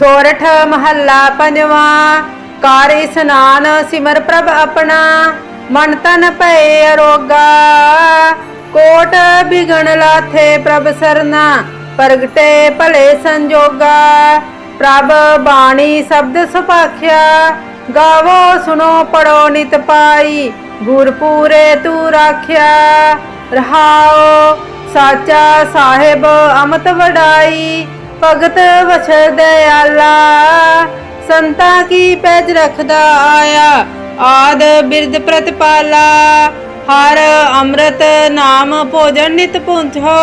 ਸੋਰਠ ਮਹੱਲਾ ਪੰਜਵਾਂ, ਕਾਰ ਇਸਨਾਨ ਸਿਮਰ ਪ੍ਰਭ ਆਪਣਾ, ਮਨ ਤਨ ਭਏ ਅਰੋਗਾ। ਕੋਟ ਬਿਗਣ ਲਾਥੇ ਪ੍ਰਭ ਸਰਨਾ, ਪ੍ਰਗਟੇ ਭਲੇ ਸੰਜੋਗਾ। ਪ੍ਰਭ ਬਾਣੀ ਸ਼ਬਦ ਸੁਭਾਖਿਆ, ਗਾਵੋ ਸੁਨੋ ਪੜੋ ਨਿਤ ਪਾਈ ਗੁਰ ਪੂਰੇ ਤੂ ਰਾਖਿਆ। ਰਹਾਓ ਸਾਚਾ ਸਾਹਿਬ ਅਮਤ ਵਡਾਈ ਭਗਤ ਵਛ ਦਇਆਲਾ ਸੰਤਾਂ ਕੀ ਪੈਜ ਰਖਦਾ ਆਇਆ, ਆਦ ਬਿਰਦ ਪ੍ਰਤਪਾਲਾ, ਹਰ ਅੰਮ੍ਰਿਤ ਨਾਮ ਭੋਜਨ ਨਿਤ ਪੁੰਚੋ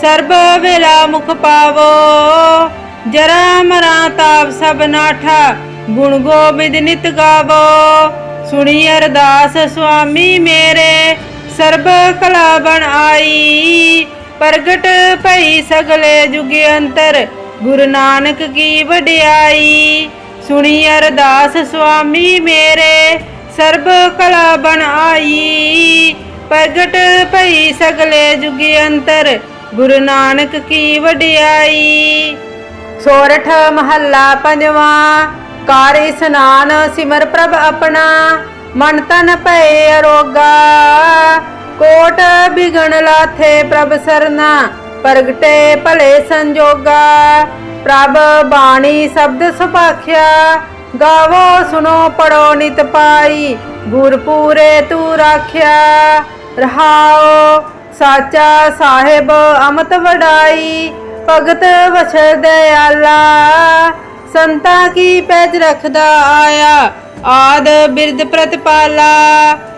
ਸਰਬ ਵੇਲਾ ਮੁਖ ਪਾਵੋ, ਜਰਾ ਮਰਾ ਤਾਪ ਸਭ ਨਾਠਾ, ਗੁਣ ਗੋਬਿੰਦ ਨਿਤ ਗਾਵੋ, ਸੁਣੀ ਅਰਦਾਸ ਸੁਆਮੀ ਮੇਰੇ, ਸਰਬ ਕਲਾ ਬਣ ਆਈ ਪ੍ਰਗਟ ਭਈ ਸਗਲੇ ਜੁਗ ਅੰਤਰ, ਗੁਰੂ ਨਾਨਕ ਕੀ ਵਡਿਆਈ? ਸੁਣੀ ਅਰਦਾਸ ਸੁਆਮੀ ਮੇਰੇ, ਸਰਬ ਕਲਾ ਬਣ ਆਈ। ਪ੍ਰਗਟ ਭਈ ਸਗਲੇ ਜੁਗ ਅੰਤਰ, ਗੁਰੂ ਨਾਨਕ ਕੀ ਵਡਿਆਈ? ਸੋਰਠ ਮਹੱਲਾ ਪੰਜਵਾਂ, ਕਾਰ ਇਸਨਾਨ ਸਿਮਰ ਪ੍ਰਭ ਆਪਣਾ, ਮਨ ਤਨ ਭਏ ਅਰੋਗਾ। ਕੋਟ ਬਿਗਣ ਲਾਥੇ ਪ੍ਰਭ ਸਰਨਾ, ਪ੍ਰਗਟੇ ਭਲੇ ਸੰਜੋਗਾ। ਪ੍ਰਭ ਬਾਣੀ ਸ਼ਬਦ ਸੁਭਾਖਿਆ, ਗਾਵੋ ਸੁਨੋ ਪੜੋ ਨਿਤ ਪਾਈ ਗੁਰ ਪੂਰੇ ਤੂ ਰਾਖਿਆ। ਰਹਾਓ ਸਾਚਾ ਸਾਹਿਬ ਅਮਤ ਵਡਾਈ, ਭਗਤ ਵਛ ਦਇਆਲਾ ਸੰਤਾ ਕੀ ਪੈਜ ਰਖਦਾ ਆਇਆ, ਆਦ ਬਿਰਦ ਪ੍ਰਤਪਾਲਾ।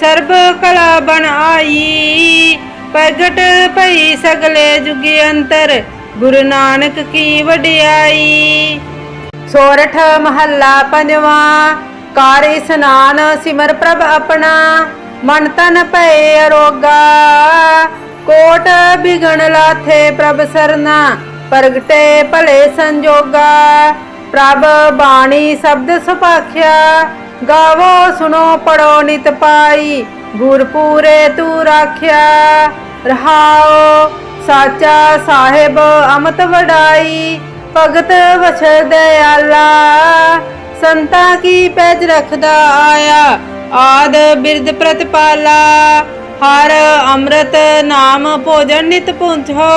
ਸਰਬ ਕਲਾ ਬਣ ਆਈ। ਪ੍ਰਗਟ ਭਈ ਸਗਲੇ ਜੁਗ ਅੰਤਰ, ਗੁਰੂ ਨਾਨਕ ਕੀ ਵਡਿਆਈ। ਸੋਰਠ ਮਹੱਲਾ ਪੰਜਵਾਂ, ਕਾਰ ਇਸਨਾਨ ਸਿਮਰ ਪ੍ਰਭ ਆਪਣਾ, ਮਨ ਤਨ ਭਏ ਅਰੋਗਾ। ਕੋਟ ਬਿਗਣ ਲਾਥੇ ਪ੍ਰਭ ਸਰਨਾ, ਪ੍ਰਗਟੇ ਭਲੇ ਸੰਜੋਗਾ। ਪ੍ਰਭ ਬਾਣੀ ਸ਼ਬਦ ਸੁਭਾਖਿਆ ਗਾਵੋ ਸੁਨੋ ਪੜੋ ਨਿਤ ਪਾਈ। ਗੁਰ ਪੂਰੇ ਤੂ ਰਾਖਿਆ, ਰਹਾਓ। ਸਾਚਾ ਸਾਹਿਬ ਅਮਤ ਵਡਾਈ। ਭਗਤ ਵਛ ਦਇਆਲਾ। ਸੰਤਾਂ ਕੀ ਪੈਜ ਰਖਦਾ ਆਇਆ, ਆਦ ਬਿਰਦ ਪ੍ਰਤਪਾਲਾ। ਹਰ ਅੰਮ੍ਰਿਤ ਨਾਮ ਭੋਜਨ ਨਿਤ ਪੁੰਚੋ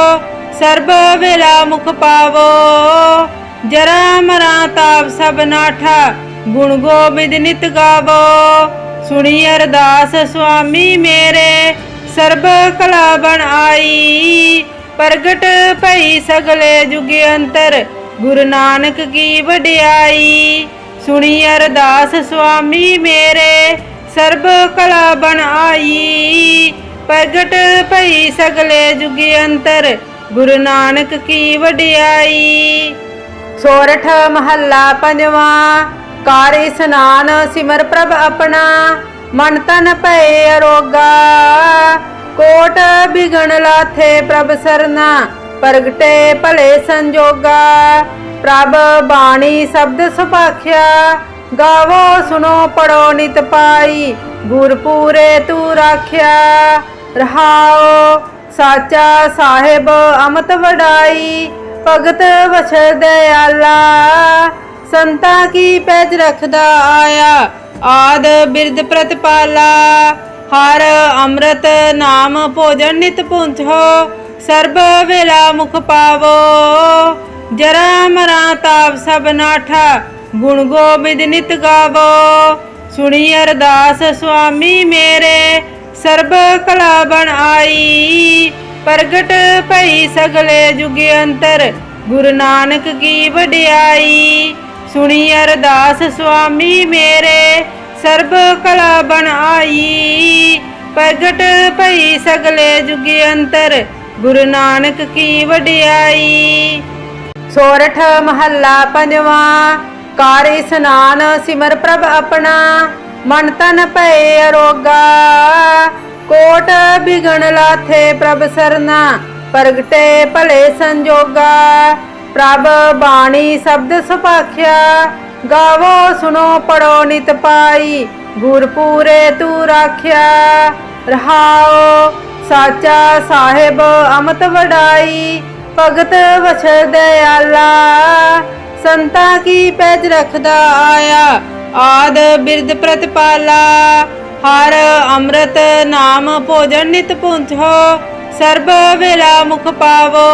ਸਰਬ ਵੇਲਾ ਮੁਖ ਪਾਵੋ। ਜਰਾ ਮਰਾ ਤਾਪ ਸਭ ਨਾਠਾ ਗੁਣ ਗੋਬਿੰਦ ਨਿਤ ਗਾਵੋ। ਸੁਣੀ ਅਰਦਾਸ ਸੁਆਮੀ ਮੇਰੇ, ਸਰਬ ਕਲਾ ਬਣ ਆਈ। ਪ੍ਰਗਟ ਭਈ ਸਗਲੇ ਜੁਗ ਅੰਤਰ, ਗੁਰੂ ਨਾਨਕ ਕੀ ਵਡਿਆਈ। ਸੁਣੀ ਅਰਦਾਸ ਸੁਆਮੀ ਮੇਰੇ, ਸਰਬ ਕਲਾ ਬਣ ਆਈ। ਪ੍ਰਗਟ ਪਈ ਸਗਲੇ ਜੁਗ ਅੰਤਰ, ਗੁਰੂ ਨਾਨਕ ਕੀ ਵਡਿਆਈ। ਸੋਰਠ ਮਹੱਲਾ ਪੰਜਵਾਂ ਕਾਰ ਇਸਨਾਨ ਸਿਮਰ ਪ੍ਰਭ ਆਪਣਾ, ਮਨ ਤਨ ਭਏ ਅਰੋਗਾ। ਕੋਟ ਬਿਗਣ ਲਾਥੇ ਪ੍ਰਭ ਸਰਨਾ, ਪ੍ਰਗਟੇ ਭਲੇ ਸੰਜੋਗਾ। ਪ੍ਰਭ ਬਾਣੀ ਸ਼ਬਦ ਸੁਭਾਖਿਆ, ਗਾਵੋ ਸੁਨੋ ਪੜੋ ਨਿਤ ਪਾਈ ਗੁਰ ਤੂ ਰਾਖਿਆ। ਰਹਾਓ ਸਾਚਾ ਸਾਹਿਬ ਅਮਤ ਵਡਾਈ, ਭਗਤ ਵਛ ਦਇਆਲਾ ਸੰਤਾ ਕੀ ਪੈਜ ਰਖਦਾ ਆਇਆ? ਆਦ ਬਿਰਦ ਪ੍ਰਤਪਾਲਾ, ਹਰ ਅੰਮ੍ਰਿਤ ਨਾਮ ਭੋਜਨ ਨਿਤ ਪੁੰਚੋ ਸਰਬ ਵੇਲਾ ਮੁਖ ਪਾਵੋ। ਜਰਾ ਮਰਾ ਤਾਪ ਸਭ ਨਾਠਾ, ਗੁਣ ਗੋਬਿੰਦ ਨਿਤ ਗਾਵੋ। ਸੁਣੀ ਅਰਦਾਸ ਸੁਆਮੀ ਮੇਰੇ, ਸਰਬ ਕਲਾ ਬਣ ਆਈ। ਪ੍ਰਗਟ ਭਈ ਸਗਲੇ ਜੁਗ ਅੰਤਰ, ਗੁਰੂ ਨਾਨਕ ਕੀ ਵਡਿਆਈ। ਸੁਣੀ ਅਰਦਾਸ ਸੁਆਮੀ ਮੇਰੇ, ਸਰਬ ਕਲਾ ਬਣ ਆਈ। ਪ੍ਰਗਟ ਭਈ ਸਗਲੇ ਜੁਗ ਅੰਤਰ, ਗੁਰੂ ਨਾਨਕ ਕੀ ਵਡਿਆਈ। ਸੋਰਠ ਮਹੱਲਾ ਪੰਜਵਾਂ, ਕਾਰ ਇਸਨਾਨ ਸਿਮਰ ਪ੍ਰਭ ਆਪਣਾ, ਮਨ ਤਨ ਭਏ ਅਰੋਗਾ। ਕੋਟ ਬਿਗਣ ਲਾਥੇ ਪ੍ਰਭ ਸਰਨਾ, ਪ੍ਰਗਟੇ ਭਲੇ ਸੰਜੋਗਾ। ਪ੍ਰਭ ਬਾਣੀ ਸ਼ਬਦ ਸੁਭਾਖਿਆ, ਗਾਵੋ ਸੁਨੋ ਪੜੋ, ਨਿਤ ਪਾਈ ਗੁਰ ਪੂਰੇ ਤੂ ਰਾਖਿਆ। ਰਹਾਓ ਸਾਚਾ ਸਾਹਿਬ ਅਮਤ ਵਡਾਈ, ਭਗਤ ਵਛ ਦਇਆਲਾ। ਸੰਤਾਂ ਕੀ ਪੈਜ ਰਖਦਾ ਆਇਆ, ਆਦ ਬਿਰਦ ਪ੍ਰਤਪਾਲਾ। ਹਰ ਅੰਮ੍ਰਿਤ ਨਾਮ ਭੋਜਨ ਨਿਤ ਪੁੰਚੋ ਸਰਬ ਵੇਲਾ ਮੁਖ ਪਾਵੋ।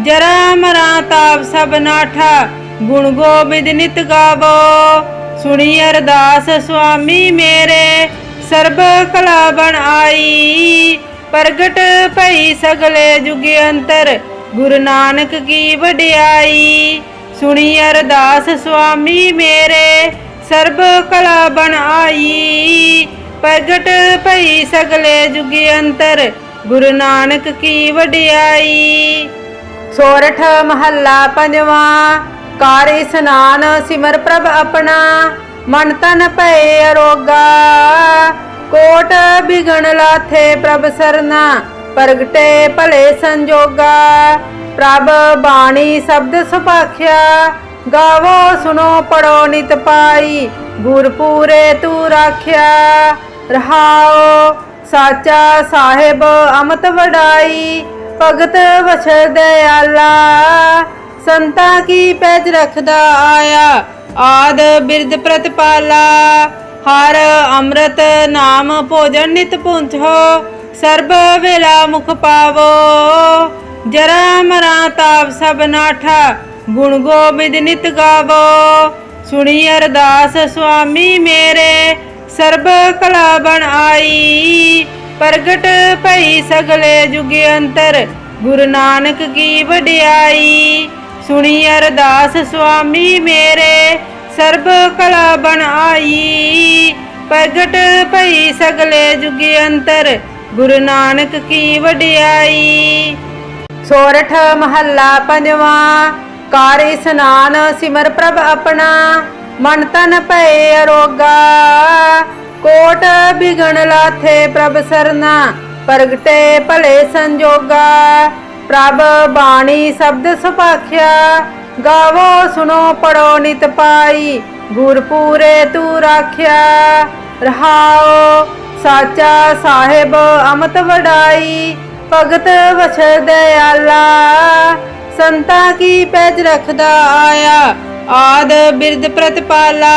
ਜਰਾ ਮਰਾ ਤਾਪ ਸਭ ਨਾਠਾ, ਗੁਣ ਗੋਬਿੰਦ ਨਿਤ ਗਾਵੋ। ਸੁਣੀ ਅਰਦਾਸ ਸੁਆਮੀ ਮੇਰੇ, ਸਰਬ ਕਲਾ ਬਣ ਆਈ। ਪ੍ਰਗਟ ਭਈ ਸਗਲੇ ਜੁਗ ਅੰਤਰ, ਗੁਰੂ ਨਾਨਕ ਕੀ ਵਡਿਆਈ। ਸੁਣੀ ਅਰਦਾਸ ਸੁਆਮੀ ਮੇਰੇ, ਸਰਬ ਕਲਾ ਬਣ ਆਈ। ਪ੍ਰਗਟ ਭਈ ਸਗਲੇ ਜੁਗ ਅੰਤਰ, ਗੁਰੂ ਨਾਨਕ ਕੀ ਵਡਿਆਈ। ਸੋਰਠ ਮਹੱਲਾ ਪੰਜਵਾਂ, ਕਾਰ ਇਸਨਾਨ ਸਿਮਰ ਪ੍ਰਭ ਆਪਣਾ, ਮਨ ਤਨ ਭਏ ਅਰੋਗਾ। ਕੋਟ ਬਿਗਣ ਲਾਥੇ ਪ੍ਰਭ ਸਰਨਾ, ਪ੍ਰਗਟੇ ਭਲੇ ਸੰਜੋਗਾ। ਪ੍ਰਭ ਬਾਣੀ ਸ਼ਬਦ ਸੁਭਾਖਿਆ, ਗਾਵੋ ਸੁਣੋ ਪੜੋ ਨਿਤ ਪਾਈ, ਗੁਰਪੂਰੇ ਤੂ ਰਾਖਿਆ। ਰਹਾਓ, ਸਾਚਾ ਸਾਹਿਬ ਅਮਤ ਵਡਾਈ ਭਗਤ ਵਛ ਦਇਆਲਾ ਸੰਤਾਂ ਕੀ ਪੈਜ ਰਖਦਾ ਆਇਆ? ਆਦ ਬਿਰਦ ਪ੍ਰਤਪਾਲਾ, ਹਰ ਅੰਮ੍ਰਿਤ ਨਾਮ ਭੋਜਨ ਨਿਤ ਪੁੰਚੋ ਸਰਬ ਵੇਲਾ ਮੁਖ ਪਾਵੋ। ਜਰਾ ਮਰਾ ਤਾਪ ਸਭ ਨਾਠਾ, ਗੁਣ ਗੋਬਿੰਦ ਨਿਤ ਗਾਵੋ। ਸੁਣੀ ਅਰਦਾਸ, ਸੁਆਮੀ ਮੇਰੇ, ਸਰਬ ਕਲਾ ਬਣ ਆਈ। ਪ੍ਰਗਟ ਭਈ ਸਗਲੇ ਜੁਗ ਅੰਤਰ, ਗੁਰੂ ਨਾਨਕ ਕੀ ਵਡਿਆਈ? ਸੁਣੀ ਅਰਦਾਸ ਸੁਆਮੀ ਮੇਰੇ, ਸਰਬ ਕਲਾ ਬਣ ਪ੍ਰਗਟ ਭਈ ਸਗਲੇ ਜੁਗ ਅੰਤਰ, ਗੁਰੂ ਨਾਨਕ ਕੀ ਵਡਿਆਈ? ਸੋਰਠ ਮਹੱਲਾ ਪੰਜਵਾਂ, ਕਾਰ ਇਸਨਾਨ ਸਿਮਰ ਪ੍ਰਭ ਆਪਣਾ, ਮਨ ਤਨ ਭਏ ਅਰੋਗਾ। ਕੋਟ ਬਿਗਣ ਲਾਥੇ ਪ੍ਰਭ ਸਰਨਾ, ਪ੍ਰਗਟੇ ਭਲੇ ਸੰਜੋਗਾ। ਪ੍ਰਭ ਬਾਣੀ ਸ਼ਬਦ ਸੁਭਾਖਿਆ, ਗਾਵੋ ਸੁਨੋ ਪੜੋ ਨਿਤ ਪਾਈ ਗੁਰ ਪੂਰੇ ਤੂ ਰਾਖਿਆ। ਰਹਾਓ ਸਾਚਾ ਸਾਹਿਬ ਅਮਤ ਵਡਾਈ, ਭਗਤ ਵਛ ਦਇਆਲਾ। ਸੰਤਾ ਕੀ ਪੈਜ ਰਖਦਾ ਆਇਆ, ਆਦ ਬਿਰਦ ਪ੍ਰਤਪਾਲਾ।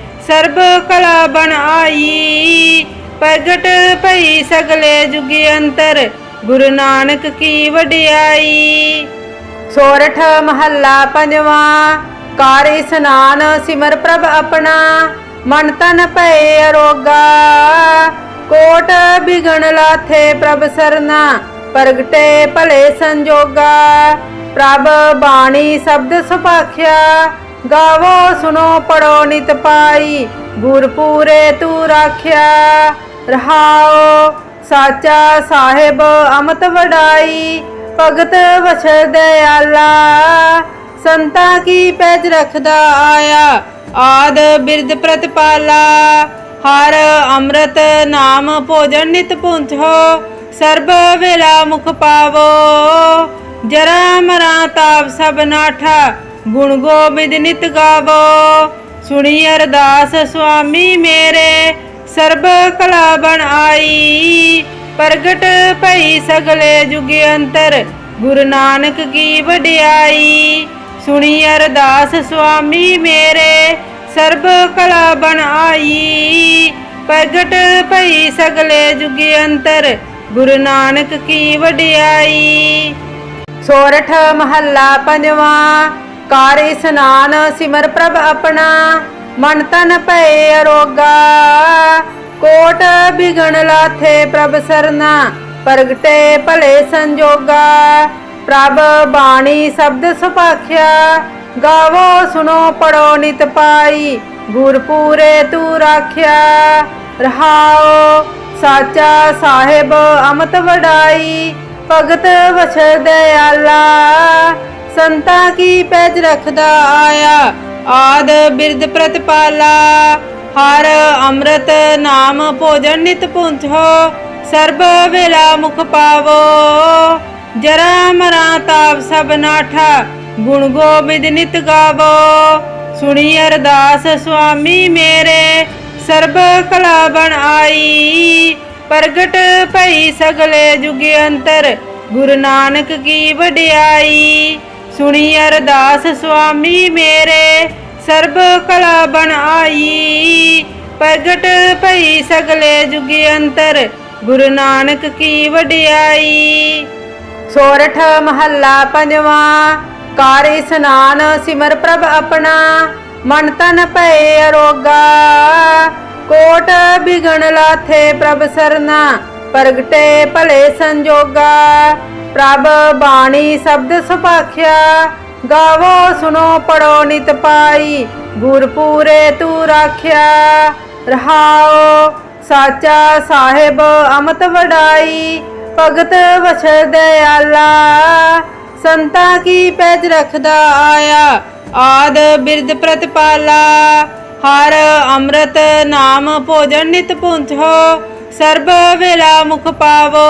ਸਰਬ ਕਲਾ ਬਣ ਆਈ। ਪ੍ਰਗਟ ਭਈ ਸਗਲੇ ਜੁਗ ਅੰਤਰ, ਗੁਰੂ ਨਾਨਕ ਕੀ ਵਡਿਆਈ। ਸੋਰਠ ਮਹੱਲਾ ਪੰਜਵਾਂ, ਕਾਰ ਇਸਨਾਨ ਸਿਮਰ ਪ੍ਰਭ ਆਪਣਾ, ਮਨ ਤਨ ਭਏ ਅਰੋਗਾ। ਕੋਟ ਬਿਗਣ ਲਾਥੇ ਪ੍ਰਭ ਸਰਨਾ, ਪ੍ਰਗਟੇ ਭਲੇ ਸੰਜੋਗਾ। ਪ੍ਰਭ ਬਾਣੀ ਸ਼ਬਦ ਸੁਭਾਖਿਆ ਗਾਵੋ ਸੁਨੋ ਪੜੋ ਨਿਤ ਪਾਈ। ਗੁਰ ਤੂੰ ਤੂ ਰਾਖਿਆ, ਰਹਾਓ। ਸਾਚਾ ਸਾਹਿਬ ਅਮਤ ਵਡਾਈ, ਭਗਤ ਵਛ ਦਇਆਲਾ ਸੰਤਾਂ ਕੀ ਪੈਜ ਰਖਦਾ ਆਇਆ, ਆਦ ਬਿਰਦ ਪ੍ਰਤਪਾਲਾ। ਹਰ ਅੰਮ੍ਰਿਤ ਨਾਮ ਭੋਜਨ ਨਿਤ ਪੁੰਚੋ ਸਰਬ ਵੇਲਾ ਮੁਖ ਪਾਵੋ। ਜਰਾ ਮਰਾ ਤਾਪ ਸਭ ਨਾਠਾ ਗੁਣ ਗੋਬਿੰਦ ਨਿਤ ਗਾਵੋ। ਸੁਣੀ ਅਰਦਾਸ ਸੁਆਮੀ ਮੇਰੇ, ਸਰਬ ਕਲਾ ਬਣ ਆਈ। ਪ੍ਰਗਟ ਭਈ ਸਗਲੇ ਜੁਗ ਅੰਤਰ, ਗੁਰੂ ਨਾਨਕ ਕੀ ਵਡਿਆਈ। ਸੁਣੀ ਅਰਦਾਸ ਸੁਆਮੀ ਮੇਰੇ, ਸਰਬ ਕਲਾ ਬਣ ਆਈ। ਪ੍ਰਗਟ ਭਈ ਸਗਲੇ ਜੁਗ ਅੰਤਰ, ਗੁਰੂ ਨਾਨਕ ਕੀ ਵਡਿਆਈ। ਸੋਰਠ ਮਹੱਲਾ ਪੰਜਵਾਂ ਕਾਰ ਇਸਨਾਨ ਸਿਮਰ ਪ੍ਰਭ ਆਪਣਾ, ਮਨ ਤਨ ਭਏ ਅਰੋਗਾ। ਕੋਟ ਬਿਗਣ ਲਾਥੇ ਪ੍ਰਭ ਸਰਨਾ, ਪ੍ਰਗਟੇ ਭਲੇ ਸੰਜੋਗਾ। ਪ੍ਰਭ ਬਾਣੀ ਸ਼ਬਦ ਸੁਭਾਖਿਆ, ਗਾਵੋ ਸੁਨੋ ਪੜੋ ਨਿਤ ਪਾਈ ਗੁਰ ਪੂਰੇ ਤੂ ਰਾਖਿਆ। ਰਹਾਓ ਸਾਚਾ ਸਾਹਿਬ ਅਮਤ ਵਡਾਈ, ਭਗਤ ਵਛ ਦਇਆਲਾ ਸੰਤਾ ਕੀ ਪੈਜ ਰਖਦਾ ਆਇਆ? ਆਦ ਬਿਰਦ ਪ੍ਰਤਪਾਲਾ, ਹਰ ਅੰਮ੍ਰਿਤ ਨਾਮ ਭੋਜਨ ਨਿਤ ਪੁੰਥੋ, ਸਰਬ ਵੇਲਾ ਮੁਖ ਪਾਵੋ। ਜਰਾ ਮਰਾ ਤਾਪ ਸਭ ਨਾਠਾ, ਗੁਣ ਗੋਬਿੰਦ ਨਿਤ ਗਾਵੋ। ਸੁਣੀ ਅਰਦਾਸ ਸੁਆਮੀ ਮੇਰੇ, ਸਰਬ ਕਲਾ ਬਣ ਆਈ। ਪ੍ਰਗਟ ਭਈ ਸਗਲੇ ਜੁਗ ਅੰਤਰ, ਗੁਰੂ ਨਾਨਕ ਕੀ ਵਡਿਆਈ। ਸੁਣੀ ਅਰਦਾਸ ਸੁਆਮੀ ਮੇਰੇ, ਸਰਬ ਕਲਾ ਬਣ ਆਈ। ਪ੍ਰਗਟ ਭਈ ਸਗਲੇ ਜੁਗ ਅੰਤਰ, ਗੁਰੂ ਨਾਨਕ ਕੀ ਵਡਿਆਈ। ਸੋਰਠ ਮਹੱਲਾ ਪੰਜਵਾਂ, ਕਾਰ ਇਸਨਾਨ ਸਿਮਰ ਪ੍ਰਭ ਆਪਣਾ, ਮਨ ਤਨ ਭਏ ਅਰੋਗਾ। ਕੋਟ ਬਿਗਣ ਲਾਥੇ ਪ੍ਰਭ ਸਰਨਾ, ਪ੍ਰਗਟੇ ਭਲੇ ਸੰਜੋਗਾ। ਪ੍ਰਭ ਬਾਣੀ ਸ਼ਬਦ ਸੁਭਾਖਿਆ, ਗਾਵੋ ਸੁਨੋ ਪੜੋ ਨਿਤ ਪਾਈ ਗੁਰ ਪੂਰੇ ਤੂ ਰਾਖਿਆ। ਰਹਾਓ ਸਾਚਾ ਸਾਹਿਬ ਅਮਤ ਵਡਾਈ, ਭਗਤ ਵਛ ਦਇਆਲਾ ਸੰਤਾਂ ਕੀ ਪੈਜ ਰਖਦਾ ਆਇਆ, ਆਦ ਬਿਰਦ ਪ੍ਰਤਪਾਲਾ। ਹਰ ਅੰਮ੍ਰਿਤ ਨਾਮ ਭੋਜਨ ਨਿਤ ਪੁੰਥੋ ਸਰਬ ਵੇਲਾ ਮੁਖ ਪਾਵੋ।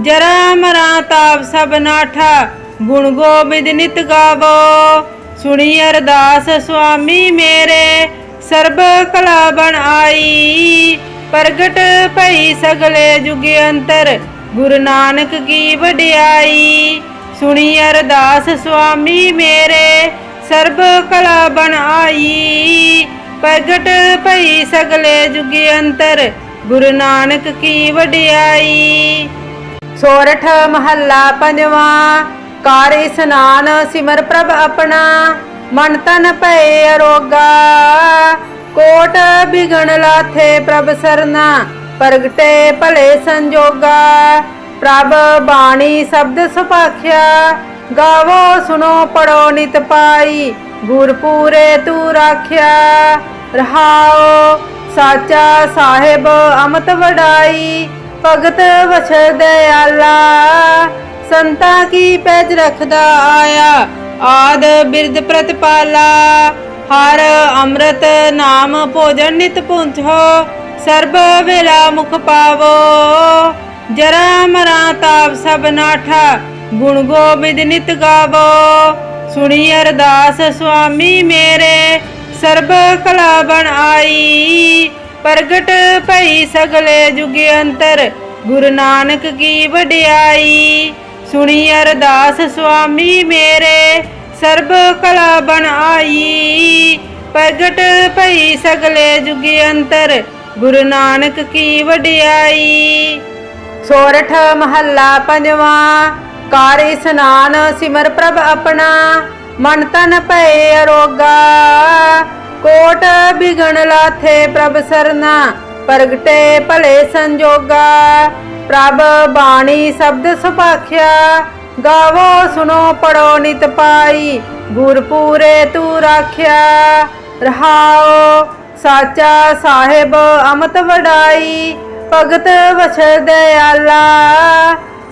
ਜਰਾ ਮਰਾ ਤਾਪ ਸਭ ਨਾਠਾ, ਗੁਣ ਗੋਬਿੰਦ ਨਿਤ ਗਾਵੋ। ਸੁਣੀ ਅਰਦਾਸ ਸੁਆਮੀ ਮੇਰੇ, ਸਰਬ ਕਲਾ ਬਣ ਆਈ। ਪ੍ਰਗਟ ਭਈ ਸਗਲੇ ਜੁਗ ਅੰਤਰ, ਗੁਰੂ ਨਾਨਕ ਕੀ ਵਡਿਆਈ। ਸੁਣੀ ਅਰਦਾਸ ਸੁਆਮੀ ਮੇਰੇ, ਸਰਬ ਕਲਾ ਬਣ ਆਈ। ਪ੍ਰਗਟ ਭਈ ਸਗਲੇ ਜੁਗ ਅੰਤਰ, ਗੁਰੂ ਨਾਨਕ ਕੀ ਵਡਿਆਈ। ਸੋਰਠ ਮਹੱਲਾ ਪੰਜਵਾਂ, ਕਾਰ ਇਸਨਾਨ ਸਿਮਰ ਪ੍ਰਭ ਆਪਣਾ, ਮਨ ਤਨ ਭਏ ਅਰੋਗਾ। ਕੋਟ ਬਿਗਣ ਲਾਥੇ ਪ੍ਰਭ ਸਰਨਾ, ਪ੍ਰਗਟੇ ਭਲੇ ਸੰਜੋਗਾ। ਪ੍ਰਭ ਬਾਣੀ ਸ਼ਬਦ ਸੁਭਾਖਿਆ, ਗਾਵੋ ਸੁਣੋ ਪੜੋ ਨਿਤ ਪਾਈ, ਗੁਰਪੂਰੇ ਤੂ ਰਾਖਿਆ। ਰਹਾਓ ਸਾਚਾ ਸਾਹਿਬ ਅਮਤ ਵਡਾਈ ਭਗਤ ਵਛ ਦਇਆਲਾ ਸੰਤਾਂ ਕੀ ਪੈਜ ਰਖਦਾ ਆਇਆ? ਆਦ ਬਿਰਦ ਪ੍ਰਤਪਾਲਾ, ਹਰ ਅੰਮ੍ਰਿਤ ਨਾਮ ਭੋਜਨ ਨਿਤ ਪੁੰਥੋ, ਸਰਬ ਵੇਲਾ ਮੁਖ ਪਾਵੋ। ਜਰਾ ਮਰਾ ਤਾਪ ਸਭ ਨਾਠਾ, ਗੁਣ ਗੋਬਿੰਦ ਨਿਤ ਗਾਵੋ। ਸੁਣੀ ਅਰਦਾਸ, ਸੁਆਮੀ ਮੇਰੇ, ਸਰਬ ਕਲਾ ਬਣ ਆਈ। ਪ੍ਰਗਟ ਭਈ ਸਗਲੇ ਜੁਗ ਅੰਤਰ, ਗੁਰੂ ਨਾਨਕ ਕੀ ਵਡਿਆਈ? ਸੁਣੀ ਅਰਦਾਸ ਸੁਆਮੀ ਮੇਰੇ, ਸਰਬ ਕਲਾ ਬਣ ਪ੍ਰਗਟ ਭਈ ਸਗਲੇ ਜੁਗ ਅੰਤਰ, ਗੁਰੂ ਨਾਨਕ ਕੀ ਵਡਿਆਈ? ਸੋਰਠ ਮਹੱਲਾ ਪੰਜਵਾਂ, ਕਾਰ ਇਸਨਾਨ ਸਿਮਰ ਪ੍ਰਭ ਆਪਣਾ, ਮਨ ਤਨ ਭਏ ਅਰੋਗਾ। ਕੋਟ ਬਿਗਣ ਲਾਥੇ ਪ੍ਰਭ ਸਰਨਾ, ਪ੍ਰਗਟੇ ਭਲੇ ਸੰਜੋਗਾ। ਪ੍ਰਭ ਬਾਣੀ ਸ਼ਬਦ ਸੁਭਾਖਿਆ, ਗਾਵੋ ਸੁਣੋ ਪੜੋ ਨਿਤ ਪਾਈ, ਗੁਰ ਪੂਰੇ ਤੂ ਰਾਖਿਆ। ਰਹਾਓ ਸਾਚਾ ਸਾਹਿਬ ਅਮਤ ਵਡਾਈ, ਭਗਤ ਵਛ ਦਇਆਲਾ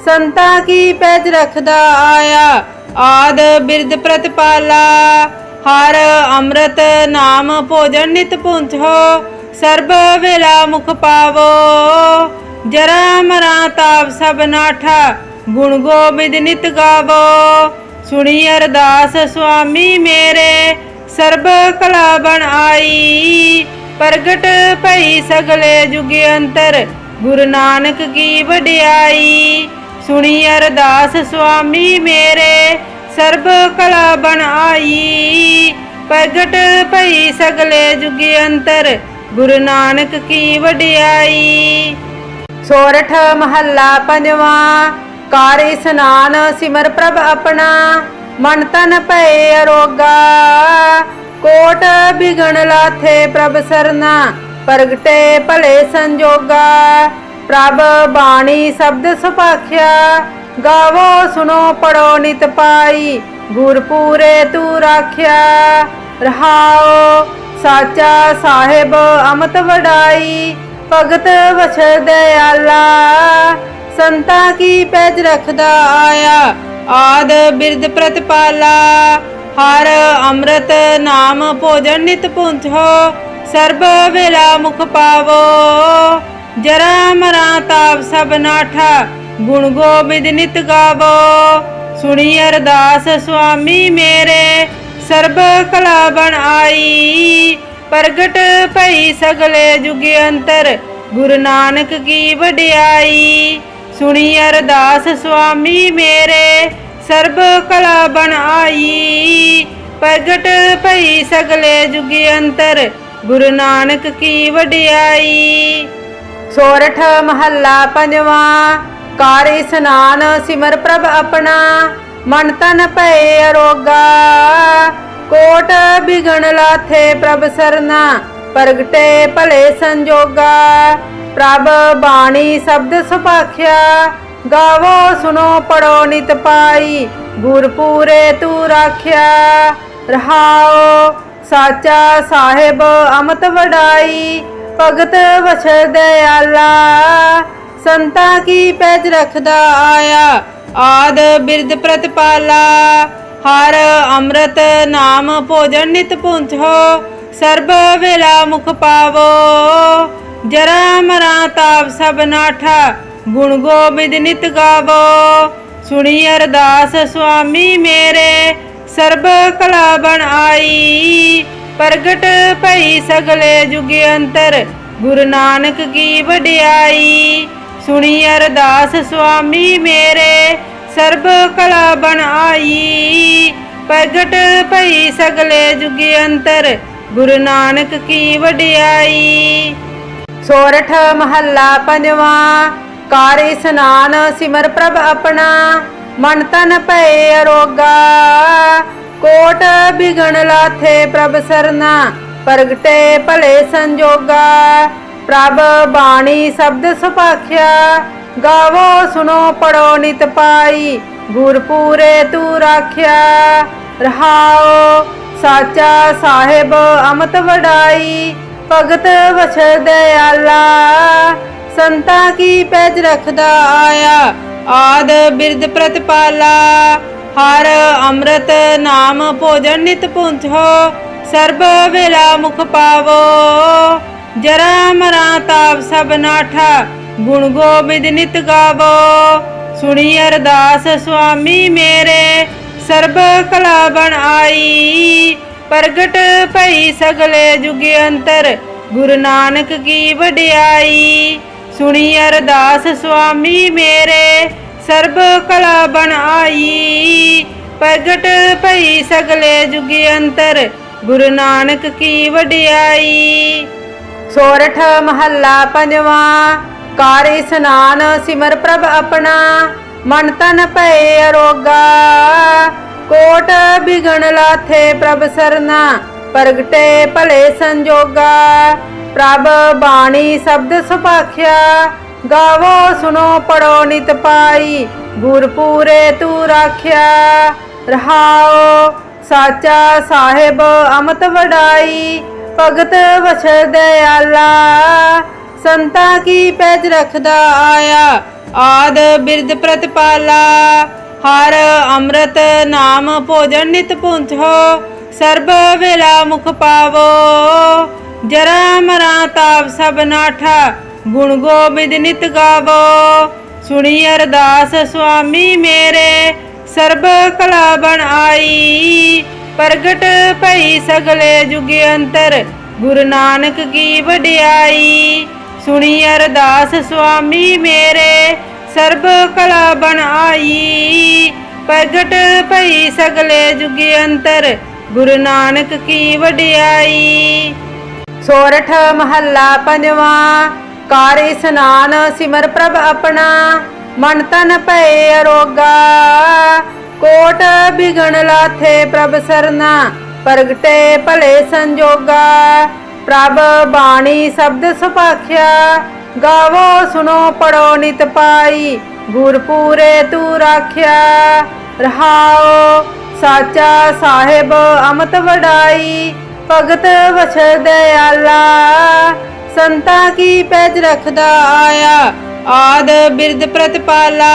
ਸੰਤਾਂ ਕੀ ਪੈਜ ਰਖਦਾ ਆਇਆ, ਆਦ ਬਿਰਦ ਪ੍ਰਤਪਾਲਾ। ਹਰ ਅੰਮ੍ਰਿਤ ਨਾਮ ਭੋਜਨ ਨਿਤ ਪੁੰਚੋ ਸਰਬ ਵੇਲਾ ਮੁਖ ਪਾਵੋ। ਜਰਾ ਮਰਾ ਤਾਪ ਸਭ ਨਾਠਾ, ਗੁਣ ਗੋਬਿੰਦ ਨਿਤ ਗਾਵੋ। ਸੁਣੀ ਅਰਦਾਸ ਸੁਆਮੀ ਮੇਰੇ, ਸਰਬ ਕਲਾ ਬਣ ਆਈ। ਪ੍ਰਗਟ ਭਈ ਸਗਲੇ ਜੁਗ ਅੰਤਰ, ਗੁਰੂ ਨਾਨਕ ਕੀ ਵਡਿਆਈ। ਸੁਣੀ ਅਰਦਾਸ ਸੁਆਮੀ ਮੇਰੇ ਸਰਬ ਕਲਾ ਬਣ ਆਈ, ਪ੍ਰਗਟ ਭਈ ਸਗਲੇ ਜੁਗ ਅੰਤਰ, ਗੁਰੂ ਨਾਨਕ ਕੀ ਵਡਿਆਈ। ਸੋਰਠ ਮਹੱਲਾ ਪੰਜਵਾਂ, ਕਾਰ ਇਸਨਾਨ ਸਿਮਰ ਪ੍ਰਭ ਆਪਣਾ, ਮਨ ਤਨ ਭਏ ਅਰੋਗਾ। ਕੋਟ ਬਿਗਣ ਲਾਥੇ ਪ੍ਰਭ ਸਰਨਾ, ਪ੍ਰਗਟੇ ਭਲੇ ਸੰਜੋਗਾ। ਪ੍ਰਭ ਬਾਣੀ ਸ਼ਬਦ ਸੁਭਾਖਿਆ ਗਾਵੋ, ਸੁਣੋ ਪੜੋ ਨਿਤ ਪਾਈ। ਗੁਰ ਪੂਰੇ ਤੂ ਰਾਖਿਆ ਰਹਾਓ ਸਾਚਾ ਸਾਹਿਬ ਅਮਤ ਵਡਾਈ। ਭਗਤ ਵਛ ਦਇਆਲਾ ਸੰਤਾਂ ਕੀ ਪੈਜ ਰਖਦਾ ਆਇਆ, ਆਦ ਬਿਰਦ ਪ੍ਰਤਪਾਲਾ। ਹਰ ਅੰਮ੍ਰਿਤ ਨਾਮ ਭੋਜਨ ਨਿਤ ਪੁੰਥੋ ਸਰਬ ਵੇਲਾ ਮੁਖ ਪਾਵੋ। ਜਰਾ ਮਰਾ ਤਾਪ ਸਭ ਨਾਠਾ ਗੁਣ ਗੋਬਿੰਦ ਨਿਤ ਗਾਵੋ। ਸੁਣੀ ਅਰਦਾਸ ਸੁਆਮੀ ਮੇਰੇ, ਸਰਬ ਕਲਾ ਬਣ ਆਈ। ਪ੍ਰਗਟ ਭਈ ਸਗਲੇ ਜੁਗ ਅੰਤਰ, ਗੁਰੂ ਨਾਨਕ ਕੀ ਵਡਿਆਈ। ਸੁਣੀ ਅਰਦਾਸ ਸੁਆਮੀ ਮੇਰੇ, ਸਰਬ ਕਲਾ ਬਣ ਆਈ। ਪ੍ਰਗਟ ਭਈ ਸਗਲੇ ਜੁਗ ਅੰਤਰ, ਗੁਰੂ ਨਾਨਕ ਕੀ ਵਡਿਆਈ। ਸੋਰਠ ਮਹੱਲਾ ਪੰਜਵਾਂ ਕਾਰ ਇਸਨਾਨ ਸਿਮਰ ਪ੍ਰਭ ਆਪਣਾ, ਮਨ ਤਨ ਭਏ ਅਰੋਗਾ। ਕੋਟ ਬਿਗਣ ਲਾਥੇ ਪ੍ਰਭ ਸਰਨਾ, ਪ੍ਰਗਟੇ ਭਲੇ ਸੰਜੋਗਾ। ਪ੍ਰਭ ਬਾਣੀ ਸ਼ਬਦ ਸੁਭਾਖਿਆ, ਗਾਵੋ ਸੁਨੋ ਪੜੋ ਨਿਤ ਪਾਈ, ਗੁਰ ਪੂਰੇ ਤੂ ਰਾਖਿਆ। ਰਹਾਓ ਸਾਚਾ ਸਾਹਿਬ ਅਮਤ ਵਡਾਈ, ਭਗਤ ਵਛ ਦਇਆਲਾ ਸੰਤਾ ਕੀ ਪੈਜ ਰਖਦਾ ਆਇਆ? ਆਦ ਬਿਰਦ ਪ੍ਰਤਪਾਲਾ, ਹਰ ਅੰਮ੍ਰਿਤ ਨਾਮ ਭੋਜਨ ਨਿਤ ਪੁੰਥੋ, ਸਰਬ ਵੇਲਾ ਮੁਖ ਪਾਵੋ। ਜਰਾ ਮਰਾ ਤਾਪ ਸਭ ਨਾਠਾ, ਗੁਣ ਗੋਬਿੰਦ ਨਿਤ ਗਾਵੋ। ਸੁਣੀ ਅਰਦਾਸ ਸੁਆਮੀ ਮੇਰੇ, ਸਰਬ ਕਲਾ ਬਣ ਆਈ। ਪ੍ਰਗਟ ਭਈ ਸਗਲੇ ਜੁਗ ਅੰਤਰ, ਗੁਰੂ ਨਾਨਕ ਕੀ ਵਡਿਆਈ। ਸੁਣੀ ਅਰਦਾਸ ਸੁਆਮੀ ਮੇਰੇ, ਸਰਬ ਕਲਾ ਬਣ ਆਈ। ਪ੍ਰਗਟ ਭਈ ਸਗਲੇ ਜੁਗ ਅੰਤਰ, ਗੁਰੂ ਨਾਨਕ ਕੀ ਵਡਿਆਈ। ਸੋਰਠ ਮਹੱਲਾ ਪੰਜਵਾਂ, ਕਾਰ ਇਸਨਾਨ ਸਿਮਰ ਪ੍ਰਭ ਆਪਣਾ, ਮਨ ਤਨ ਭਏ ਅਰੋਗਾ। ਕੋਟ ਬਿਗਣ ਲਾਥੇ ਪ੍ਰਭ ਸਰਨਾ, ਪ੍ਰਗਟੇ ਭਲੇ ਸੰਜੋਗਾ। ਪ੍ਰਭ ਬਾਣੀ ਸ਼ਬਦ ਸੁਭਾਖਿਆ, ਗਾਵੋ ਸੁਨੋ ਪੜੋ ਨਿਤ ਪਾਈ ਗੁਰ ਪੂਰੇ ਤੂ ਰਾਖਿਆ। ਰਹਾਓ ਸਾਚਾ ਸਾਹਿਬ ਅਮਤ ਵਡਾਈ, ਭਗਤ ਵਛ ਦਇਆਲਾ ਸੰਤਾਂ ਕੀ ਪੈਜ ਰਖਦਾ ਆਇਆ, ਆਦ ਬਿਰਦ ਪ੍ਰਤਪਾਲਾ। ਹਰ ਅੰਮ੍ਰਿਤ ਨਾਮ ਭੋਜਨ ਨਿਤ ਪੁੰਥੋ ਸਰਬ ਵੇਲਾ ਮੁਖ ਪਾਵੋ। ਜਰਾ ਮਰਾ ਤਾਪ ਸਭ ਨਾਠਾ, ਗੁਣ ਗੋਬਿੰਦ ਨਿਤ ਗਾਵੋ। ਸੁਣੀ ਅਰਦਾਸ ਸੁਆਮੀ ਮੇਰੇ, ਸਰਬ ਕਲਾ ਬਣ ਆਈ। ਪ੍ਰਗਟ ਭਈ ਸਗਲੇ ਜੁਗ ਅੰਤਰ, ਗੁਰੂ ਨਾਨਕ ਕੀ ਵਡਿਆਈ। ਸੁਣੀ ਅਰਦਾਸ ਸੁਆਮੀ ਮੇਰੇ, ਸਰਬ ਕਲਾ ਬਣ ਆਈ। ਪ੍ਰਗਟ ਭਈ ਸਗਲੇ ਜੁਗ ਅੰਤਰ, ਗੁਰੂ ਨਾਨਕ ਕੀ ਵਡਿਆਈ। ਸੋਰਠ ਮਹੱਲਾ ਪੰਜਵਾਂ, ਕਾਰ ਇਸਨਾਨ ਸਿਮਰ ਪ੍ਰਭ ਆਪਣਾ, ਮਨ ਤਨ ਭਏ ਅਰੋਗਾ। ਕੋਟ ਬਿਗਣ ਲਾਥੇ ਪ੍ਰਭ ਸਰਨਾ, ਪ੍ਰਗਟੇ ਭਲੇ ਸੰਜੋਗਾ। ਪ੍ਰਭ ਬਾਣੀ ਸ਼ਬਦ ਸੁਭਾਖਿਆ, ਗਾਵੋ ਸੁਨੋ ਪੜੋ ਨਿਤ ਪਾਈ, ਗੁਰ ਪੂਰੇ ਤੂ ਰਾਖਿਆ। ਰਹਾਓ ਸਾਚਾ ਸਾਹਿਬ ਅਮਤ ਵਡਾਈ ਭਗਤ ਵਛ ਦਇਆਲਾ, ਸੰਤਾਂ ਕੀ ਪੈਜ ਰਖਦਾ ਆਇਆ? ਆਦ ਬਿਰਦ ਪ੍ਰਤਪਾਲਾ, ਹਰ ਅੰਮ੍ਰਿਤ ਨਾਮ ਭੋਜਨ ਨਿਤ ਪੁੰਥੋ, ਸਰਬ ਵੇਲਾ ਮੁਖ ਪਾਵੋ। ਜਰਾ ਮਰਾ ਤਾਪ ਸਭ ਨਾਠਾ, ਗੁਣ ਗੋਬਿੰਦ ਨਿਤ ਗਾਵੋ। ਸੁਣੀ ਅਰਦਾਸ ਸੁਆਮੀ ਮੇਰੇ, ਸਰਬ ਕਲਾ ਬਣ ਆਈ। ਪ੍ਰਗਟ ਭਈ ਸਗਲੇ ਜੁਗ ਅੰਤਰ, ਗੁਰੂ ਨਾਨਕ ਕੀ ਵਡਿਆਈ? ਸੁਣੀ ਅਰਦਾਸ ਸੁਆਮੀ ਮੇਰੇ, ਸਰਬ ਕਲਾ ਬਣ ਪ੍ਰਗਟ ਭਈ ਸਗਲੇ ਜੁਗ ਅੰਤਰ, ਗੁਰੂ ਨਾਨਕ ਕੀ ਵਡਿਆਈ? ਸੋਰਠ ਮਹੱਲਾ ਪੰਜਵਾਂ, ਕਾਰ ਇਸਨਾਨ ਸਿਮਰ ਪ੍ਰਭ ਆਪਣਾ, ਮਨ ਤਨ ਭਏ ਅਰੋਗਾ। ਕੋਟ ਬਿਗਣ ਲਾਥੇ ਪ੍ਰਭ ਸਰਨਾ, ਪ੍ਰਗਟੇ ਭਲੇ ਸੰਜੋਗਾ। ਪ੍ਰਭ ਬਾਣੀ ਸ਼ਬਦ ਸੁਭਾਖਿਆ, ਗਾਵੋ ਸੁਣੋ ਪੜੋ ਨਿਤ ਪਾਈ, ਗੁਰ ਪੂਰੇ ਤੂ ਰਾਖਿਆ। ਰਹਾਓ ਸਾਚਾ ਸਾਹਿਬ ਅਮਤ ਵਡਾਈ, ਭਗਤ ਵਛ ਦਇਆਲਾ ਸੰਤਾ ਕੀ ਪੈਜ ਰਖਦਾ ਆਇਆ, ਆਦ ਬਿਰਦ ਪ੍ਰਤਪਾਲਾ।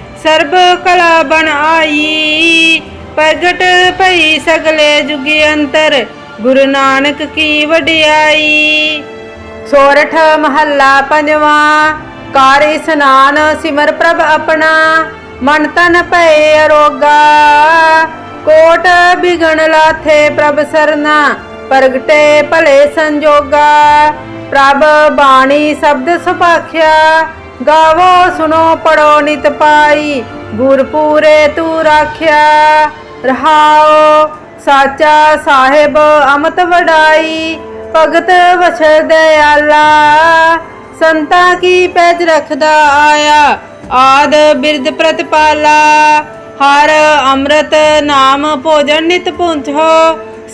ਸਰਬ ਕਲਾ ਬਣ ਆਈ ਪ੍ਰਗਟ ਭਈ ਸਗਲੇ ਜੁਗੀ ਅੰਤਰ, ਗੁਰੂ ਨਾਨਕ ਕੀ ਵਡਿਆਈ। ਸੋਰਠ ਮਹੱਲਾ ਪੰਜਵਾਂ, ਕਾਰ ਇਸਨਾਨ ਸਿਮਰ ਪ੍ਰਭ ਆਪਣਾ, ਮਨ ਤਨ ਭਏ ਅਰੋਗਾ। ਕੋਟ ਬਿਗਣ ਲਾਥੇ ਪ੍ਰਭ ਸਰਨਾ, ਪ੍ਰਗਟੇ ਭਲੇ ਸੰਜੋਗਾ। ਪ੍ਰਭ ਬਾਣੀ ਸ਼ਬਦ ਸੁਭਾਖਿਆ ਗਾਵੋ ਸੁਨੋ ਪੜੋ, ਨਿਤ ਪਾਈ। ਗੁਰ ਤੂੰ ਤੂ ਰਾਖਿਆ, ਰਹਾਓ। ਸਾਚਾ ਸਾਹਿਬ ਅਮਤ ਵਡਾਈ, ਭਗਤ ਵਛ ਦਇਆਲਾ ਸੰਤਾਂ ਕੀ ਪੈਜ ਰਖਦਾ ਆਇਆ, ਆਦ ਬਿਰਦ ਪ੍ਰਤਪਾਲਾ। ਹਰ ਅੰਮ੍ਰਿਤ ਨਾਮ ਭੋਜਨ ਨਿਤ ਪੁੰਚੋ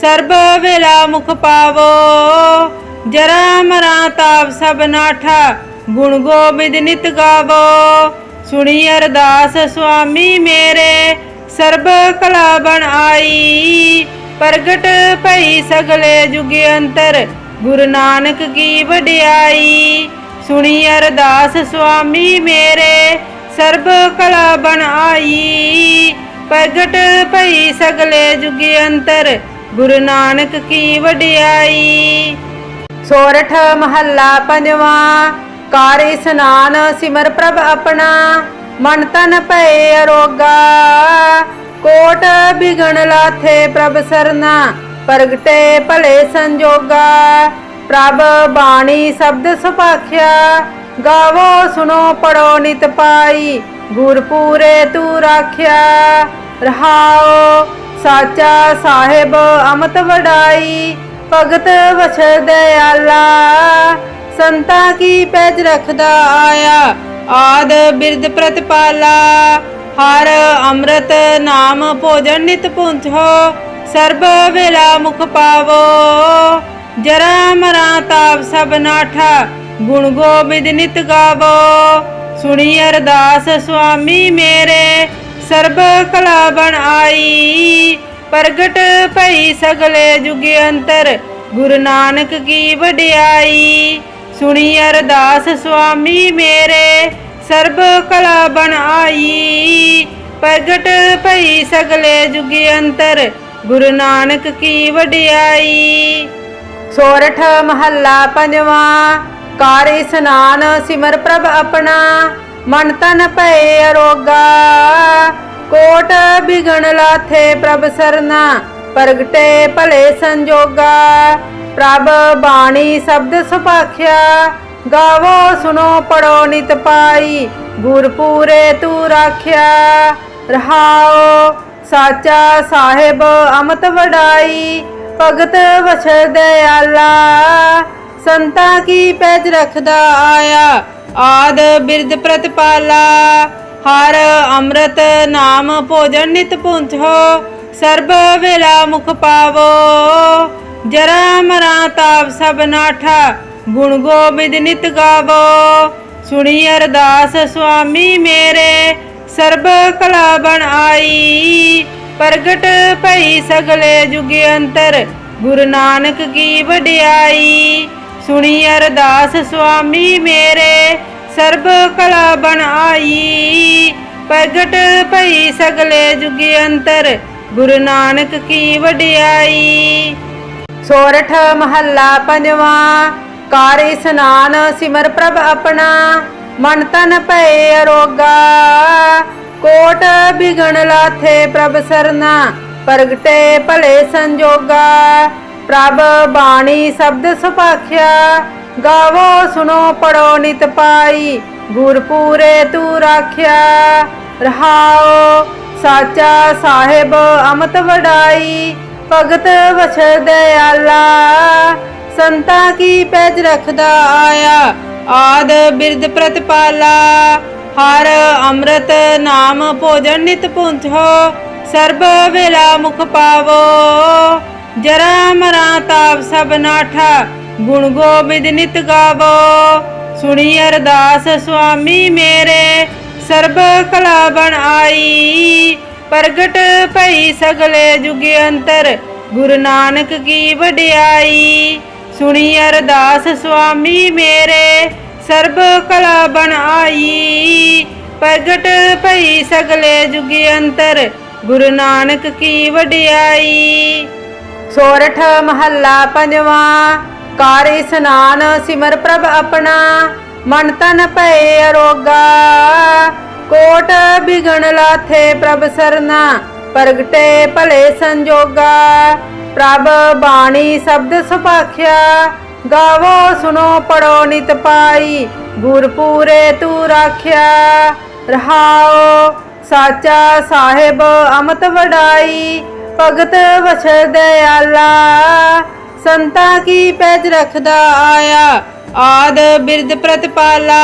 ਸਰਬ ਵੇਲਾ ਮੁਖ ਪਾਵੋ। ਜਰਾ ਮਰਾ ਤਾਪ ਸਭ ਨਾਠਾ ਗੁਣ ਗੋਬਿੰਦ ਨਿਤ ਗਾਵੋ। ਸੁਣੀ ਅਰਦਾਸ ਸੁਆਮੀ ਮੇਰੇ, ਸਰਬ ਕਲਾ ਬਣ ਆਈ। ਪ੍ਰਗਟ ਭਈ ਸਗਲੇ ਜੁਗ ਅੰਤਰ, ਗੁਰੂ ਨਾਨਕ ਕੀ ਵਡਿਆਈ। ਸੁਣੀ ਅਰਦਾਸ ਸੁਆਮੀ ਮੇਰੇ, ਸਰਬ ਕਲਾ ਬਣ ਆਈ। ਪ੍ਰਗਟ ਭਈ ਸਗਲੇ ਜੁਗ ਅੰਤਰ, ਗੁਰੂ ਨਾਨਕ ਕੀ ਵਡਿਆਈ। ਸੋਰਠ ਮਹੱਲਾ ਪੰਜਵਾਂ ਕਾਰ ਇਸਨਾਨ ਸਿਮਰ ਪ੍ਰਭ ਆਪਣਾ, ਮਨ ਤਨ ਭਏ ਅਰੋਗਾ। ਕੋਟ ਬਿਗਣ ਲਾਥੇ ਪ੍ਰਭ ਸਰਨਾ, ਪ੍ਰਗਟੇ ਭਲੇ ਸੰਜੋਗਾ। ਪ੍ਰਭ ਬਾਣੀ ਸ਼ਬਦ ਸੁਭਾਖਿਆ, ਗਾਵੋ ਸੁਨੋ ਪੜੋ ਨਿਤ ਪਾਈ, ਗੁਰ ਪੂਰੇ ਤੂ ਰਾਖਿਆ। ਰਹਾਓ ਸਾਚਾ ਸਾਹਿਬ ਅਮਤ ਵਡਾਈ, ਭਗਤ ਵਛ ਦਇਆਲਾ ਸੰਤਾ ਕੀ ਪੈਜ ਰਖਦਾ ਆਇਆ? ਆਦ ਬਿਰਦ ਪ੍ਰਤਪਾਲਾ, ਹਰ ਅੰਮ੍ਰਿਤ ਨਾਮ ਭੋਜਨ ਨਿਤ ਪੁੰਚੋ ਸਰਬ ਵੇਲਾ ਮੁਖ ਪਾਵੋ। ਜਰਾ ਮਰਾ ਤਾਪ ਸਭ ਨਾਠਾ, ਗੁਣ ਗੋਬਿੰਦ ਨਿਤ ਗਾਵੋ। ਸੁਣੀ ਅਰਦਾਸ ਸੁਆਮੀ ਮੇਰੇ, ਸਰਬ ਕਲਾ ਬਣ ਆਈ। ਪ੍ਰਗਟ ਭਈ ਸਗਲੇ ਜੁਗ ਅੰਤਰ, ਗੁਰੂ ਨਾਨਕ ਕੀ ਵਡਿਆਈ। ਸੁਣੀ ਅਰਦਾਸ ਸੁਆਮੀ ਮੇਰੇ, ਸਰਬ ਕਲਾ ਬਣ ਆਈ। ਪ੍ਰਗਟ ਭਈ ਸਗਲੇ ਜੁਗ ਅੰਤਰ, ਗੁਰੂ ਨਾਨਕ ਕੀ ਵਡਿਆਈ। ਸੋਰਠ ਮਹੱਲਾ ਪੰਜਵਾਂ, ਕਾਰ ਇਸਨਾਨ ਸਿਮਰ ਪ੍ਰਭ ਆਪਣਾ, ਮਨ ਤਨ ਭਏ ਅਰੋਗਾ। ਕੋਟ ਬਿਗਣ ਲਾਥੇ ਪ੍ਰਭ ਸਰਨਾ, ਪ੍ਰਗਟੇ ਭਲੇ ਸੰਜੋਗਾ। ਪ੍ਰਭ ਬਾਣੀ ਸ਼ਬਦ ਸੁਭਾਖਿਆ, ਗਾਵੋ ਸੁਨੋ ਪੜੋ, ਨਿਤ ਪਾਈ ਗੁਰ ਪੂਰੇ ਰਾਖਿਆ। ਰਹਾਓ ਸਾਚਾ ਸਾਹਿਬ ਅਮਤ ਵਡਾਈ, ਭਗਤ ਵਛ ਦਇਆਲਾ ਸੰਤਾਂ ਕੀ ਪੈਜ ਰਖਦਾ ਆਇਆ, ਆਦ ਬਿਰਦ ਪ੍ਰਤਪਾਲਾ। ਹਰ ਅੰਮ੍ਰਿਤ ਨਾਮ ਭੋਜਨ ਨਿਤ ਪੁੰਚੋ ਸਰਬ ਵੇਲਾ ਮੁਖ ਪਾਵੋ। ਜਰਾ ਮਰਾ ਤਾਪ ਸਭ ਨਾਠਾ, ਗੁਣ ਗੋਬਿੰਦ ਨਿਤ ਗਾਵੋ। ਸੁਣੀ ਅਰਦਾਸ ਸੁਆਮੀ ਮੇਰੇ, ਸਰਬ ਕਲਾ ਬਣ ਆਈ। ਪ੍ਰਗਟ ਭਈ ਸਗਲੇ ਜੁਗ ਅੰਤਰ, ਗੁਰੂ ਨਾਨਕ ਕੀ ਵਡਿਆਈ। ਸੁਣੀ ਅਰਦਾਸ ਸੁਆਮੀ ਮੇਰੇ, ਸਰਬ ਕਲਾ ਬਣ ਆਈ। ਪ੍ਰਗਟ ਭਈ ਸਗਲੇ ਜੁਗ ਅੰਤਰ, ਗੁਰੂ ਨਾਨਕ ਕੀ ਵਡਿਆਈ। ਸੋਰਠ ਮਹੱਲਾ ਪੰਜਵਾਂ, ਕਾਰ ਇਸਨਾਨ ਸਿਮਰ ਪ੍ਰਭ ਆਪਣਾ, ਮਨ ਤਨ ਭਏ ਅਰੋਗਾ। ਕੋਟ ਬਿਗਣ ਲਾਥੇ ਪ੍ਰਭ ਸਰਨਾ, ਪ੍ਰਗਟੇ ਭਲੇ ਸੰਜੋਗਾ। ਪ੍ਰਭ ਬਾਣੀ ਸ਼ਬਦ ਸੁਭਾਖਿਆ, ਗਾਵੋ ਸੁਣੋ ਪੜੋ ਨਿਤ ਪਾਈ ਗੁਰਪੂਰੇ ਤੂ ਰਾਖਿਆ। ਰਹਾਓ ਸਾਚਾ ਸਾਹਿਬ ਅਮਤ ਵਡਾਈ ਭਗਤ ਵਛ ਦਇਆਲਾ ਸੰਤਾਂ ਕੀ ਪੈਜ ਰਖਦਾ ਆਇਆ? ਆਦ ਬਿਰਦ ਪ੍ਰਤਪਾਲਾ, ਹਰ ਅੰਮ੍ਰਿਤ ਨਾਮ ਭੋਜਨ ਨਿਤ ਪੁੰਚੋ ਸਰਬ ਵੇਲਾ ਮੁਖ ਪਾਵੋ। ਜਰਾ ਮਰਾ ਤਾਪ ਸਭ ਨਾਠਾ, ਗੁਣ ਗੋਬਿੰਦ ਨਿਤ ਗਾਵੋ। ਸੁਣੀ ਅਰਦਾਸ ਸੁਆਮੀ ਮੇਰੇ, ਸਰਬ ਕਲਾ ਬਣ ਆਈ। ਪ੍ਰਗਟ ਭਈ ਸਗਲੇ ਜੁਗ ਅੰਤਰ, ਗੁਰੂ ਨਾਨਕ ਕੀ ਵਡਿਆਈ? ਸੁਣੀ ਅਰਦਾਸ ਸੁਆਮੀ ਮੇਰੇ, ਸਰਬ ਕਲਾ ਬਣ ਪ੍ਰਗਟ ਭਈ ਸਗਲੇ ਜੁਗ ਅੰਤਰ, ਗੁਰੂ ਨਾਨਕ ਕੀ ਵਡਿਆਈ? ਸੋਰਠ ਮਹੱਲਾ ਪੰਜਵਾਂ, ਕਾਰ ਇਸਨਾਨ ਸਿਮਰ ਪ੍ਰਭ ਆਪਣਾ, ਮਨ ਤਨ ਭਏ ਅਰੋਗਾ। ਕੋਟ ਬਿਗਣ ਲਾਥੇ ਪ੍ਰਭ ਸਰਨਾ, ਪ੍ਰਗਟੇ ਭਲੇ ਸੰਜੋਗਾ। ਪ੍ਰਭ ਬਾਣੀ ਸ਼ਬਦ ਸੁਭਾਖਿਆ, ਗਾਵੋ ਸੁਨੋ ਪੜੋ ਨਿਤ ਪਾਈ, ਗੁਰਪੂਰੇ ਤੂੰ ਰਾਖਿਆ। ਰਹਾਓ ਸਾਚਾ ਸਾਹਿਬ ਅਮਤ ਵਡਾਈ, ਭਗਤ ਵਛ ਦਇਆਲਾ ਸੰਤਾ ਕੀ ਪੈਜ ਰਖਦਾ ਆਇਆ, ਆਦ ਬਿਰਦ ਪ੍ਰਤਪਾਲਾ।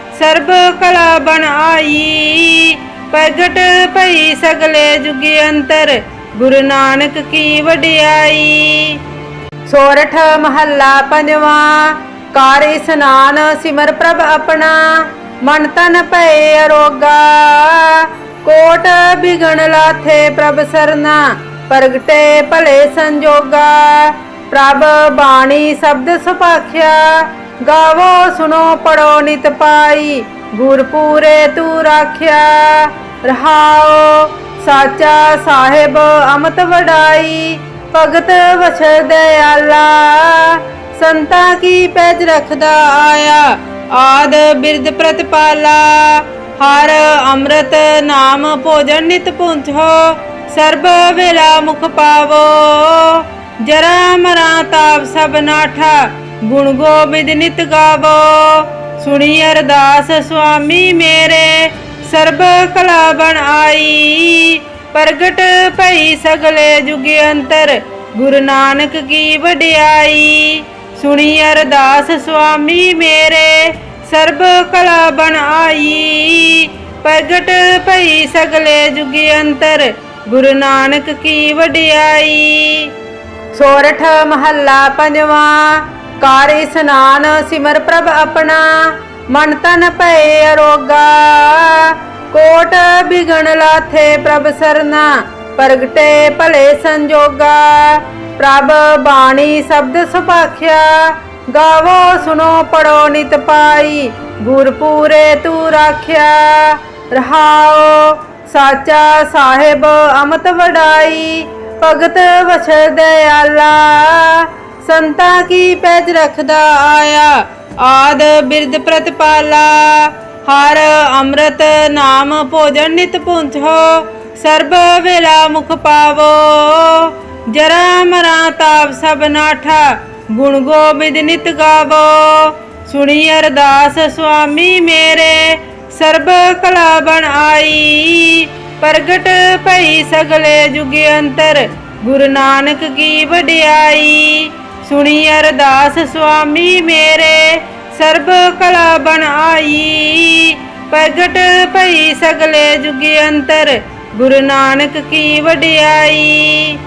ਸਰਬ ਕਲਾ ਬਣ ਆਈ। ਪ੍ਰਗਟ ਭਈ ਸਗਲੇ ਜੁਗ ਅੰਤਰ, ਗੁਰੂ ਨਾਨਕ ਕੀ ਵਡਿਆਈ। ਸੋਰਠ ਮਹੱਲਾ ਪੰਜਵਾਂ, ਕਾਰ ਇਸਨਾਨ ਸਿਮਰ ਪ੍ਰਭ ਆਪਣਾ, ਮਨ ਤਨ ਭਏ ਅਰੋਗਾ। ਕੋਟ ਬਿਗਣ ਲਾਥੇ ਪ੍ਰਭ ਸਰਨਾ, ਪ੍ਰਗਟੇ ਭਲੇ ਸੰਜੋਗਾ। ਪ੍ਰਭ ਬਾਣੀ ਸ਼ਬਦ ਸੁਭਾਖਿਆ ਗਾਵੋ, ਸੁਣੋ, ਪੜੋ, ਨਿਤ ਪਾਈ। ਗੁਰਪੂਰੇ ਤੂੰ ਰਾਖਿਆ, ਰਹਾਓ। ਸਾਚਾ ਸਾਹਿਬ ਅਮਤ ਵਡਾਈ, ਭਗਤ ਵਛ ਦਇਆਲਾ ਸੰਤਾਂ ਕੀ ਪੈਜ ਰਖਦਾ ਆਇਆ, ਆਦ ਬਿਰਦ ਪ੍ਰਤਪਾਲਾ। ਹਰ ਅੰਮ੍ਰਿਤ ਨਾਮ ਭੋਜਨ ਨਿਤ ਪੁੰਚੋ ਸਰਬ ਵੇਲਾ ਮੁਖ ਪਾਵੋ। ਜਰਾ ਮਰਾ ਤਾਪ ਸਭ ਨਾਠਾ ਗੁਣ ਗੋਬਿੰਦ ਨਿਤ ਗਾਵੋ। ਸੁਣੀ ਅਰਦਾਸ ਸੁਆਮੀ ਮੇਰੇ, ਸਰਬ ਕਲਾ ਬਣ ਆਈ। ਪ੍ਰਗਟ ਭਈ ਸਗਲੇ ਜੁਗ ਅੰਤਰ, ਗੁਰੂ ਨਾਨਕ ਕੀ ਵਡਿਆਈ। ਸੁਣੀ ਅਰਦਾਸ ਸੁਆਮੀ ਮੇਰੇ, ਸਰਬ ਕਲਾ ਬਣ ਆਈ। ਪ੍ਰਗਟ ਭਈ ਸਗਲੇ ਜੁਗ ਅੰਤਰ, ਗੁਰੂ ਨਾਨਕ ਕੀ ਵਡਿਆਈ। ਅੰਤਰ ਗੁਰੂ ਨਾਨਕ ਕੀ ਵਡਿਆਈ ਸੋਰਠ ਮਹੱਲਾ ਪੰਜਵਾਂ ਕਾਰ ਇਸਨਾਨ ਸਿਮਰ ਪ੍ਰਭ ਆਪਣਾ, ਮਨ ਤਨ ਭਏ ਅਰੋਗਾ। ਕੋਟ ਬਿਗਣ ਲਾਥੇ ਪ੍ਰਭ ਸਰਨਾ, ਪ੍ਰਗਟੇ ਭਲੇ ਸੰਜੋਗਾ। ਪ੍ਰਭ ਬਾਣੀ ਸ਼ਬਦ ਸੁਭਾਖਿਆ, ਗਾਵੋ ਸੁਨੋ ਪੜੋ ਨਿਤ ਪਾਈ, ਗੁਰਪੂਰੇ ਤੂੰ ਰਾਖਿਆ। ਰਹਾਓ ਸਾਚਾ ਸਾਹਿਬ ਅਮਤ ਵਡਾਈ, ਭਗਤ ਵਛ ਦਇਆਲਾ। ਸੰਤਾ ਕੀ ਪੈਜ ਰਖਦਾ ਆਇਆ? ਆਦ ਬਿਰਦ ਪ੍ਰਤਪਾਲਾ, ਹਰ ਅੰਮ੍ਰਿਤ ਨਾਮ ਭੋਜਨ ਨਿਤ ਪੁੰਚੋ ਸਰਬ ਵੇਲਾ ਮੁਖ ਪਾਵੋ। ਜਰਾ ਮਰਾ ਤਾਪ ਸਭ ਨਾਠਾ, ਗੁਣ ਗੋਬਿੰਦ ਨਿਤ ਗਾਵੋ। ਸੁਣੀ ਅਰਦਾਸ ਸੁਆਮੀ ਮੇਰੇ, ਸਰਬ ਕਲਾ ਬਣ ਆਈ। ਪ੍ਰਗਟ ਭਈ ਸਗਲੇ ਜੁਗ ਅੰਤਰ, ਗੁਰੂ ਨਾਨਕ ਕੀ ਵਡਿਆਈ। ਸੁਣੀ ਅਰਦਾਸ ਸੁਆਮੀ ਮੇਰੇ, ਸਰਬ ਕਲਾ ਬਣ ਆਈ। ਪ੍ਰਗਟ ਭਈ ਸਗਲੇ ਜੁਗ ਅੰਤਰ, ਗੁਰੂ ਨਾਨਕ ਕੀ ਵਡਿਆਈ।